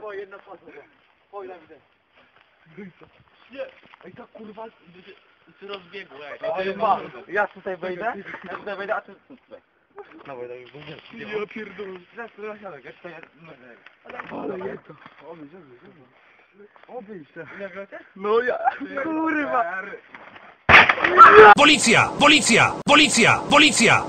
Bo jedna pasa. Oj, na widzę. Nie. Ej, ta kurwa... Ty rozbiegł, ej. Ale ja tutaj wejdę, ja tutaj wejdę, a ty tutaj. No bo tak już będzie. Ja pierdolę. Zaraz tu na ja tutaj... Ale jest to. Obyś, obyś, obyś. Obyś się. No ja... Kurwa. Policja! Policja! Policja! Policja!